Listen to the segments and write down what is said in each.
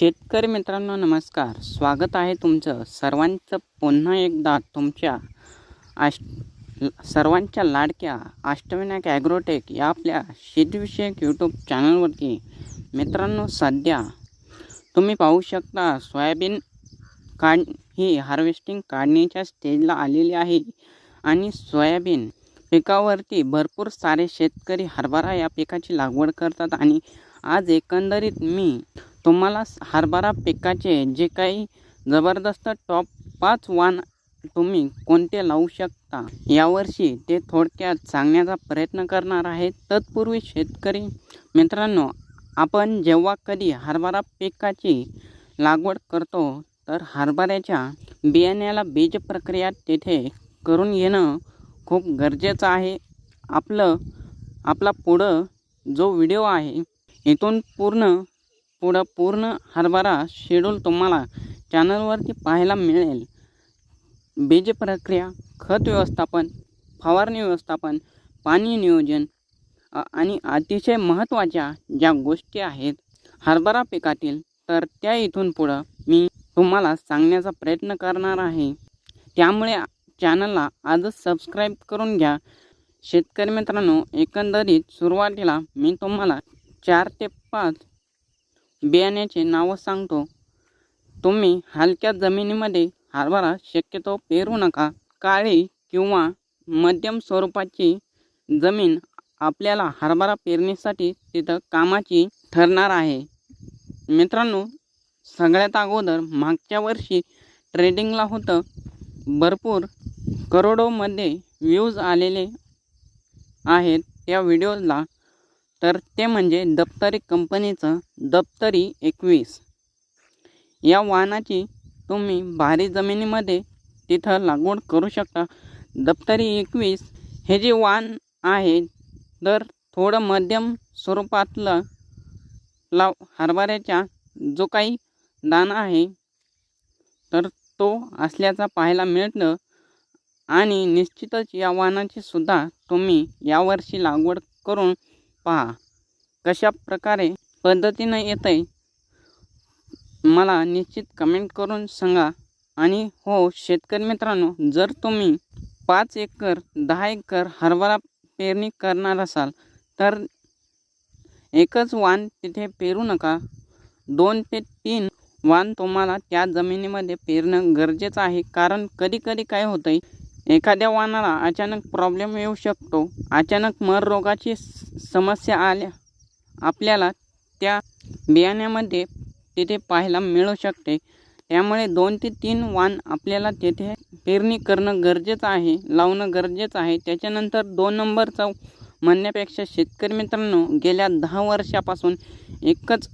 शेतकरी मित्रांनो नमस्कार. स्वागत आहे तुमचं सर्वांचं पुन्हा एकदा तुमच्या आश सर्वांच्या लाडक्या अष्टविनायक ॲग्रोटेक या आपल्या शेतीविषयक यूट्यूब चॅनलवरती. मित्रांनो सध्या तुम्ही पाहू शकता सोयाबीन काढ ही हार्वेस्टिंग काढण्याच्या स्टेजला आलेली आहे आणि सोयाबीन पिकावरती भरपूर सारे शेतकरी हरभरा या पिकाची लागवड करतात आणि आज एकंदरीत मी तुम्हाला हरभरा पिकाचे जे काही जबरदस्त टॉप पाच वाण तुम्ही कोणते लावू शकता? यावर्षी ते थोडक्यात सांगण्याचा प्रयत्न करणार आहे तत्पूर्वी शेतकरी मित्रांनो आपण जेव्हा कधी हरभरा पिकाची लागवड करतो तर हरभऱ्याच्या बियाण्याला बीज प्रक्रिया तेथे करून घेणं खूप गरजेचं आहे. आपलं आपला पुढं जो व्हिडिओ आहे इथून पूर्ण पुढं पूर्ण हरभरा शेड्यूल तुम्हाला चॅनलवरती पाहायला मिळेल. बीज प्रक्रिया खत व्यवस्थापन फवारणी व्यवस्थापन पाणी नियोजन आणि अतिशय महत्त्वाच्या ज्या गोष्टी आहेत हरभरा पिकातील तर त्या इथून पुढं मी तुम्हाला सांगण्याचा प्रयत्न करणार आहे. त्यामुळे चॅनलला आजच सबस्क्राईब करून घ्या. शेतकरी मित्रांनो एकंदरीत सुरुवातीला मी तुम्हाला चार ते पाच बियाण्याचे नावं सांगतो. तुम्ही हलक्या जमिनीमध्ये हरभरा शक्यतो पेरू नका. काळी किंवा मध्यम स्वरूपाची जमीन आपल्याला हरभरा पेरणीसाठी तिथं कामाची ठरणार आहे. मित्रांनो सगळ्यात अगोदर मागच्या वर्षी ट्रेडिंगला होतं. भरपूर करोडोमध्ये व्ह्यूज आलेले आहेत. त्या व्हिडिओला तर ते म्हणजे दप्तरी कंपनीचं दप्तरी एकवीस. या वाहनाची तुम्ही भारी जमिनीमध्ये तिथं लागवड करू शकता. दप्तरी एकवीस हे जे वाहन आहे तर थोडं मध्यम स्वरूपातलं लाव हरभऱ्याच्या जो काही दाना आहे तर तो असल्याचा पाहायला मिळतं. आणि निश्चितच या वाहनाची सुद्धा तुम्ही यावर्षी लागवड करून पहा कशा प्रकारे पद्धतीनं येत आहे मला निश्चित कमेंट करून सांगा. आणि हो शेतकरी मित्रांनो जर तुम्ही पाच एकर दहा एकर हरभरा पेरणी करणार असाल तर एकच वाण तिथे पेरू नका. दोन ते तीन वाण तुम्हाला त्या जमिनीमध्ये पेरणं गरजेचं आहे. कारण कधी कधी काय होतं आहे एखाद्या वानाला अचानक प्रॉब्लेम येऊ शकतो. अचानक मर रोगाची समस्या आल्या. आपल्याला त्या बियाण्यामध्ये तिथे पाहायला मिळू शकते. त्यामुळे दोन ते तीन वाण आपल्याला तेथे पेरणी करणं गरजेचं आहे लावणं गरजेचं आहे. त्याच्यानंतर दोन नंबरचं म्हणण्यापेक्षा शेतकरी मित्रांनो गेल्या दहा वर्षापासून एकच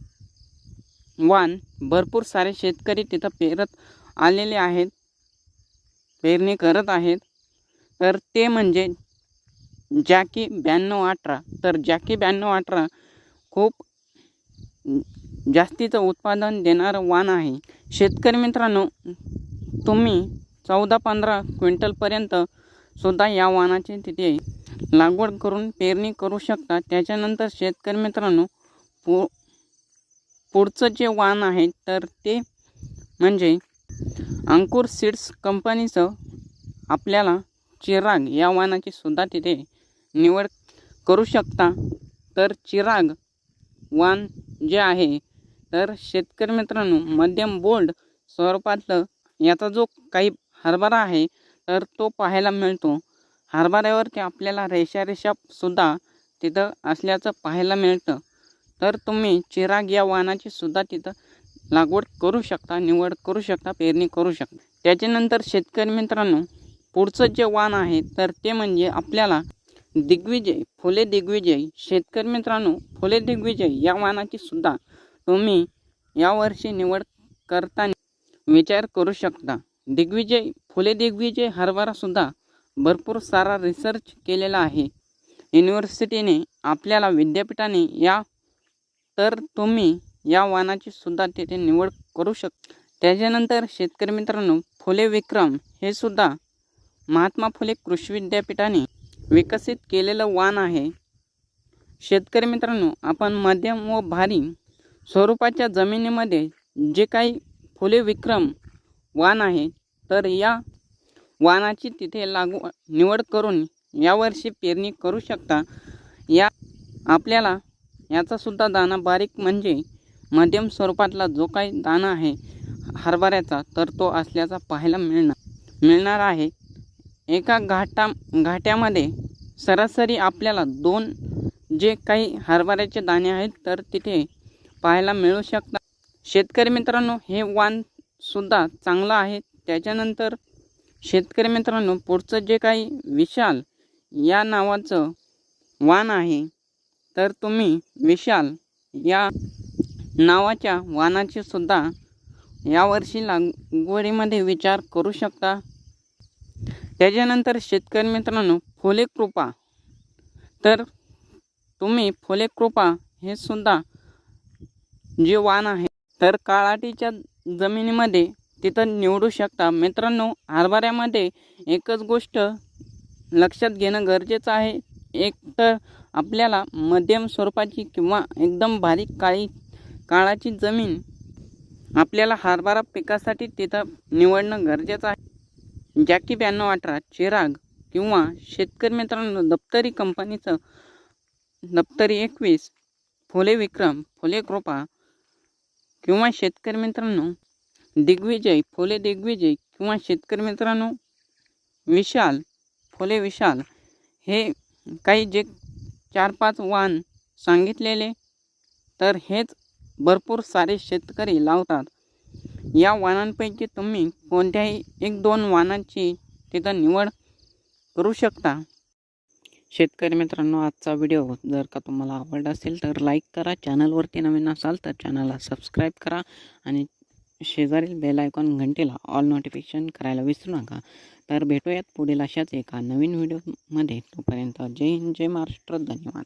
वाण भरपूर सारे शेतकरी तिथं पेरत आलेले आहेत. पेरणी करत आहेत. तर ते म्हणजे जॅकी ब्याण्णव अठरा. तर जॅकी ब्याण्णव अठरा खूप जास्तीचं उत्पादन देणारं वाण आहे. शेतकरी मित्रांनो तुम्ही चौदा पंधरा क्विंटलपर्यंत सुद्धा या वाणाची तिथे लागवड करून पेरणी करू शकता. त्याच्यानंतर शेतकरी मित्रांनो पु पुढचं जे वाण आहे तर ते म्हणजे अंकुर सीड्स कंपनीचं आपल्याला चिराग या वाहनाची सुद्धा तिथे निवड करू शकता. तर चिराग वाण जे आहे तर शेतकरी मित्रांनो मध्यम बोल्ड स्वरूपातलं याचा जो काही हरभरा आहे तर तो पाहायला मिळतो. हरभऱ्यावरती आपल्याला रेषा रेषा सुद्धा तिथं असल्याचं पाहायला मिळतं. तर तुम्ही चिराग या वाहनाची सुद्धा तिथं लागवड करू शकता निवड करू शकता पेरणी करू शकता. त्याच्यानंतर शेतकरी मित्रांनो पुढचं जे वाण आहे तर ते म्हणजे आपल्याला दिग्विजय फुले दिग्विजय. शेतकरी मित्रांनो फुले दिग्विजय या वाणाची सुद्धा तुम्ही यावर्षी निवड करताना विचार करू शकता. दिग्विजय फुले दिग्विजय हरभरासुद्धा भरपूर सारा रिसर्च केलेला आहे. युनिव्हर्सिटीने आपल्याला विद्यापीठाने या तर तुम्ही या वाहनाची सुद्धा तिथे निवड करू शक त्याच्यानंतर शेतकरी मित्रांनो फुले विक्रम हे सुद्धा महात्मा फुले कृषी विद्यापीठाने विकसित केलेलं वाण आहे. शेतकरी मित्रांनो आपण मध्यम व भारी स्वरूपाच्या जमिनीमध्ये जे काही फुले विक्रम वाण आहे तर या वाहनाची तिथे लागू निवड करून यावर्षी पेरणी करू शकता. या आपल्याला याचासुद्धा दाणा बारीक म्हणजे मध्यम स्वरूपातला जो काही दाणा आहे हरभऱ्याचा तर तो असल्याचा पाहायला मिळणार. मिळणार आहे. एका घाटा घाट्यामध्ये सरासरी आपल्याला दोन जे काही हरभऱ्याचे दाणे आहेत तर तिथे पाहायला मिळू शकतात. शेतकरी मित्रांनो हे वाणसुद्धा चांगलं आहे. त्याच्यानंतर शेतकरी मित्रांनो पुढचं जे काही विशाल या नावाचं वाण आहे तर तुम्ही विशाल या नावाच्या वाणाची सुद्धा यावर्षी लागवडीमध्ये विचार करू शकता. त्याच्यानंतर शेतकरी मित्रांनो फुले कृपा. तर तुम्ही फुले कृपा हे सुद्धा जे वाण आहे तर काळाटीच्या जमिनीमध्ये तिथं निवडू शकता. मित्रांनो हरभऱ्यामध्ये एकच गोष्ट लक्षात घेणं गरजेचं आहे. एक तर आपल्याला मध्यम स्वरूपाची किंवा एकदम बारीक काळी काळाची जमीन आपल्याला हरभरा पिकासाठी तिथं निवडणं गरजेचं आहे. जॅकी ब्याण्णव अठरा चिराग किंवा शेतकरी मित्रांनो दप्तरी कंपनीचं दप्तरी एकवीस फुले विक्रम फुले कृपा किंवा शेतकरी मित्रांनो दिग्विजय फुले दिग्विजय किंवा शेतकरी मित्रांनो विशाल फुले विशाल हे काही जे चार पाच वाण सांगितलेले तर हेच भरपूर सारे शेतकरी लावतात. या वाणांपैकी तुम्ही कोणत्याही एक दोन वाणांची तिथं निवड करू शकता. शेतकरी मित्रांनो आजचा व्हिडिओ जर का तुम्हाला आवडला असेल तर लाईक करा. चॅनलवरती नवीन असाल तर चॅनलला सबस्क्राईब करा आणि शेजारील बेल आयकॉन घंटेला ऑल नोटिफिकेशन करायला विसरू नका. तर भेटूयात पुढील अशाच एका नवीन व्हिडिओमध्ये. तोपर्यंत जय हिंद जय महाराष्ट्र. धन्यवाद.